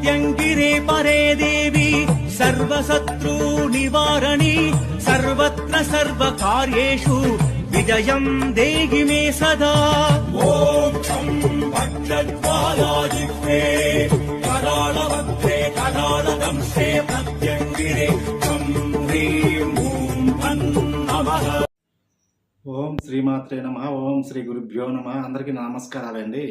ప్రత్యంగిరే పరే దేవి సర్వశత్రు నివారణి సర్వత్ర సర్వకార్యేషు విజయం దేహి మే సదా ఓం ఛం భద్రద్వాలాజిహ్వే కరాళవక్త్రే కరాళదంశే ప్రత్యంగిరే ఛం హ్రీం ఓం భన్ నమః ఓం శ్రీమాత్రే నమ ఓం శ్రీ గురుభ్యో నమ అందరికీ నమస్కారాలండి.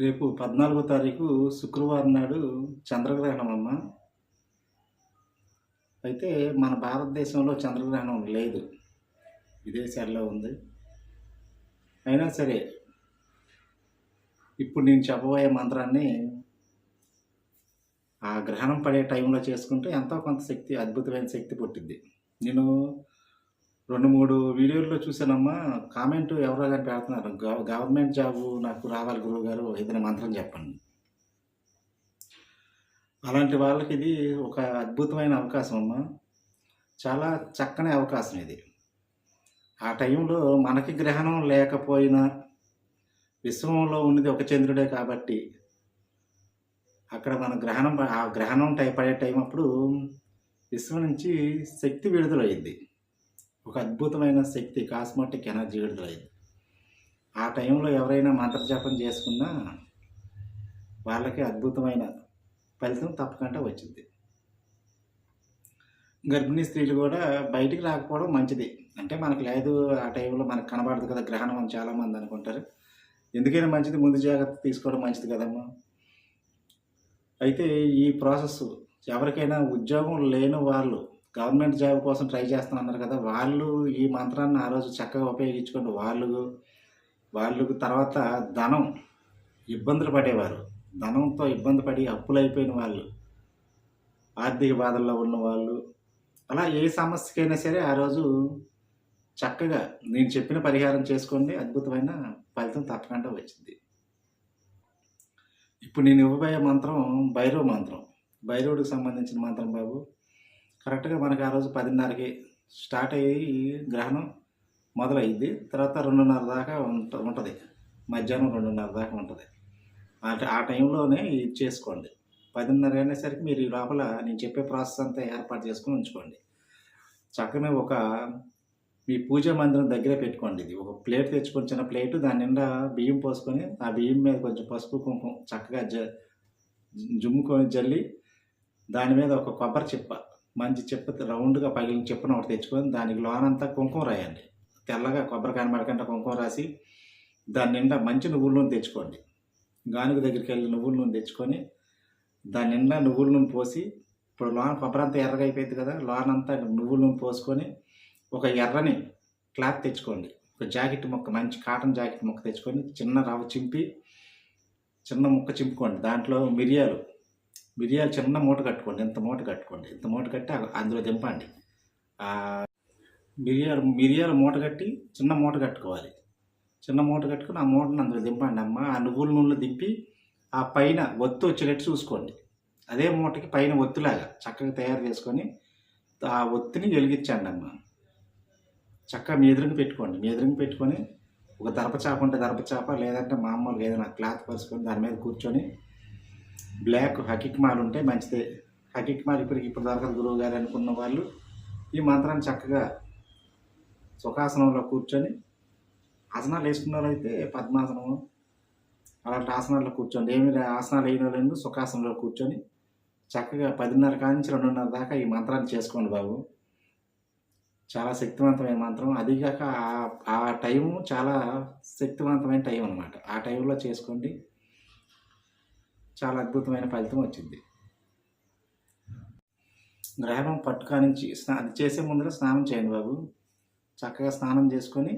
రేపు పద్నాలుగో తారీఖు శుక్రవారం నాడు చంద్రగ్రహణం అమ్మ అయితే మన భారతదేశంలో చంద్రగ్రహణం లేదు. విదేశాల్లో ఉంది. అయినా సరే ఇప్పుడు నేను చెప్పబోయే మంత్రాన్ని ఆ గ్రహణం పడే టైంలో చేసుకుంటే ఎంతో కొంత శక్తి అద్భుతమైన శక్తి పుట్టింది నేను రెండు మూడు వీడియోల్లో చూసానమ్మా కామెంట్ ఎవరో కానీ పెడుతున్నారు గవర్నమెంట్ జాబ్ నాకు రావాలి గురువు గారు ఏదైనా మంత్రం చెప్పండి. అలాంటి వాళ్ళకి ఇది ఒక అద్భుతమైన అవకాశం అమ్మా. చాలా చక్కని అవకాశం ఇది. ఆ టైంలో మనకి గ్రహణం లేకపోయినా విశ్వంలో ఉన్నది ఒక చంద్రుడే కాబట్టి అక్కడ మన గ్రహణం ఆ గ్రహణం టై పడే టైం అప్పుడు విశ్వం నుంచి శక్తి విడుదలయ్యింది ఒక అద్భుతమైన శక్తి కాస్మోటిక్ ఎనర్జీ విడుదలయ్యింది ఆ టైంలో ఎవరైనా మంత్రజపం చేసుకున్నా వాళ్ళకి అద్భుతమైన ఫలితం తప్పకుండా వచ్చింది. గర్భిణీ స్త్రీలు కూడా బయటికి రాకపోవడం మంచిది. అంటే మనకు లేదు ఆ టైంలో మనకు కనబడదు కదా గ్రహణం అని చాలామంది అనుకుంటారు. ఎందుకైనా మంచిది ముందు జాగ్రత్త తీసుకోవడం మంచిది కదమ్మా. అయితే ఈ ప్రాసెస్ ఎవరికైనా ఉద్యోగం లేని వాళ్ళు గవర్నమెంట్ జాబ్ కోసం ట్రై చేస్తున్నారు కదా వాళ్ళు ఈ మంత్రాన్ని ఆ రోజు చక్కగా ఉపయోగించుకోండి వాళ్ళు వాళ్ళు తర్వాత ధనం ఇబ్బందులు పడేవారు. ధనంతో ఇబ్బంది పడి అప్పులు అయిపోయిన వాళ్ళు ఆర్థిక బాధల్లో ఉన్న వాళ్ళు అలా ఏ సమస్యకైనా సరే ఆ రోజు చక్కగా నేను చెప్పిన పరిహారం చేసుకోండి అద్భుతమైన ఫలితం తప్పకుండా వచ్చింది. ఇప్పుడు నేను ఇవ్వబోయే మంత్రం భైరవ మంత్రం. భైరవుడికి సంబంధించిన మంత్రం బాబు. కరెక్ట్గా మనకి ఆ రోజు పదిన్నరకి స్టార్ట్ అయ్యి గ్రహణం మొదలయ్యింది తర్వాత రెండున్నర దాకా ఉంట ఉంటుంది. మధ్యాహ్నం రెండున్నర దాకా ఉంటుంది. ఆ ఆ టైంలోనే ఇది చేసుకోండి. పదిన్నర అనేసరికి మీరు ఈ లోపల నేను చెప్పే ప్రాసెస్ అంతా ఏర్పాటు చేసుకుని ఉంచుకోండి. చక్కగా ఒక మీ పూజా మందిరం దగ్గర పెట్టుకోండి ఇది. ఒక ప్లేట్ తెచ్చుకొని చిన్న ప్లేటు దాని నిండా బియ్యం పోసుకొని ఆ బియ్యం మీద కొంచెం పసుపు కుంకుమ చక్కగా జ జుమ్ముకొని జల్లి దాని మీద ఒక కొబ్బరి చిప్ప మంచి చిప్ప రౌండ్గా పగిలిన చెప్పున ఒకటి తెచ్చుకొని దానికి లోనంతా కుంకుమ రాయండి. తెల్లగా కొబ్బరి కనబడకుండా కుంకుమ రాసి దాని నిండా మంచి నువ్వుల నూనె తెచ్చుకోండి. గానుగ దగ్గరికి వెళ్ళి నువ్వుల నూనె తెచ్చుకొని దాని నిండా నువ్వుల నూనె పోసి ఇప్పుడు లోన కొబ్బరి అంతా ఎర్రగా అయిపోయింది కదా లోన అంతా నువ్వుల నూనె పోసుకొని ఒక ఎర్రని క్లాత్ తెచ్చుకోండి. ఒక జాకెట్ ముక్క మంచి కాటన్ జాకెట్ ముక్క తెచ్చుకొని చిన్న రవ్వ చింపి చిన్న ముక్క చింపుకోండి. దాంట్లో మిరియాలు మిరియాలు చిన్న మూట కట్టుకోండి ఇంత మూట కట్టుకోండి. ఇంత మూట కట్టి అందులో దింపండి. మిరియాలు మిరియాలు మూట కట్టి చిన్న మూట కట్టుకోవాలి. చిన్న మూట కట్టుకుని ఆ మూటను అందులో దింపండి అమ్మ. ఆ నువ్వుల నూనెలో దింపి ఆ పైన ఒత్తు వచ్చేటట్టు చూసుకోండి. అదే మూటకి పైన ఒత్తులాగా చక్కగా తయారు చేసుకొని ఆ ఒత్తిని వెలిగించండి అమ్మ. చక్కగా మీ ఎదురుగా పెట్టుకోండి. మీ ఎదురుగా పెట్టుకొని ఒక దర్పచాప ఉంటే దర్పచాప లేదంటే మామూలుగా ఏదైనా క్లాత్ పరుచుకొని దాని మీద కూర్చొని బ్లాక్ హకిక్మాలు ఉంటే మంచిదే. హకిక్మాలు ఇప్పటికి ఇప్పుడు దొరకదు గురువు గారు అనుకున్న వాళ్ళు ఈ మంత్రాన్ని చక్కగా సుఖాసనంలో కూర్చొని ఆసనాలు వేసుకున్న వాళ్ళైతే పద్మాసనము అలాంటి ఆసనాల్లో కూర్చోండి. ఏమి ఆసనాలు వేయని లేదు సుఖాసనంలో కూర్చొని చక్కగా పదిన్నర కాడి నుంచి రెండున్నర దాకా ఈ మంత్రాన్ని చేసుకోండి బాబు. చాలా శక్తివంతమైన మంత్రం. అదిగాక ఆ టైము చాలా శక్తివంతమైన టైం అనమాట ఆ టైంలో చేసుకోండి. చాలా అద్భుతమైన ఫలితం వచ్చింది. గ్రహణం పట్టుకా నుంచి స్నా అది చేసే ముందర స్నానం చేయండి బాబు. చక్కగా స్నానం చేసుకొని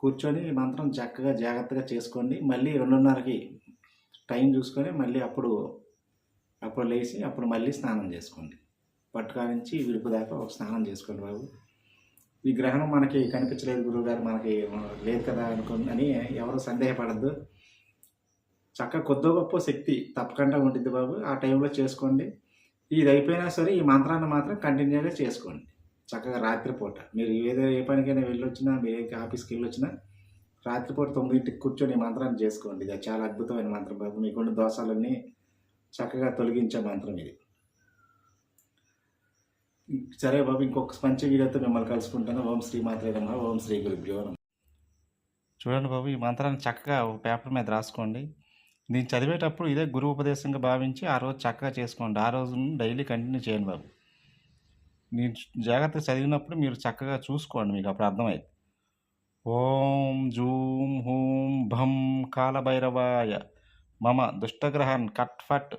కూర్చొని మంత్రం చక్కగా జాగ్రత్తగా చేసుకోండి. మళ్ళీ రెండున్నరకి టైం చూసుకొని మళ్ళీ అప్పుడు అప్పుడు లేచి అప్పుడు మళ్ళీ స్నానం చేసుకోండి. పట్టుకా నుంచి విడుపు దాకా ఒక స్నానం చేసుకోండి బాబు. ఈ గ్రహణం మనకి కనిపించలేదు గురువుగారు మనకి లేదు కదా అనుకుని అని ఎవరు సందేహపడద్దు. చక్కగా కొద్దో గొప్ప శక్తి తప్పకుండా ఉంటుంది బాబు. ఆ టైంలో చేసుకోండి. ఇది అయిపోయినా సరే ఈ మంత్రాన్ని మాత్రం కంటిన్యూగా చేసుకోండి. చక్కగా రాత్రిపూట మీరు ఏదో ఏ పనికైనా వెళ్ళొచ్చినా మీరు ఏ ఆఫీస్కి వెళ్ళొచ్చినా రాత్రిపూట తొమ్మిదింటికి కూర్చొని ఈ మంత్రాన్ని చేసుకోండి. ఇది చాలా అద్భుతమైన మంత్రం బాబు. మీకున్న దోషాలన్నీ చక్కగా తొలగించే మంత్రం ఇది. సరే బాబు ఇంకొక మంచి వీడియోతో మిమ్మల్ని కలుసుకుంటాను. ఓం శ్రీ మాత్రే ఓం శ్రీ గురుభ్యో చూడండి బాబు ఈ మంత్రాన్ని చక్కగా ఒక పేపర్ మీద రాసుకోండి. నేను చదివేటప్పుడు ఇదే గురు ఉపదేశంగా భావించి ఆ రోజు చక్కగా చేసుకోండి. ఆ రోజు డైలీ కంటిన్యూ చేయండి బాబు. నేను జాగ్రత్తగా చదివినప్పుడు మీరు చక్కగా చూసుకోండి మీకు అప్పుడు అర్థమైంది ఓం జూం హూం భం కాలభైరవాయ మమ దుష్టగ్రహాన్ కట్ ఫట్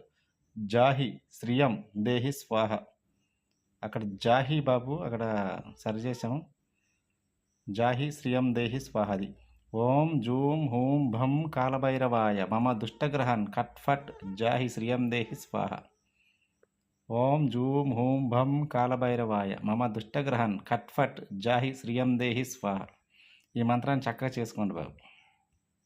జాహి శ్రియం దేహి స్వాహ. అక్కడ జాహి బాబు అక్కడ సరిచేసాము జాహి శ్రియం దేహి స్వాహది ఓం జూం హూం భం కాలభైరవాయ మమ దుష్టగ్రహన్ కట్ ఫట్ జాహి శ్రియం దేహి స్వాహ. ఓం జూం హూం భం కాలభైరవాయ మమ దుష్టగ్రహన్ కట్ ఫట్ జాహి శ్రియం దేహి స్వాహ. ఈ మంత్రాన్ని చక్కగా చేసుకోండి బాబు.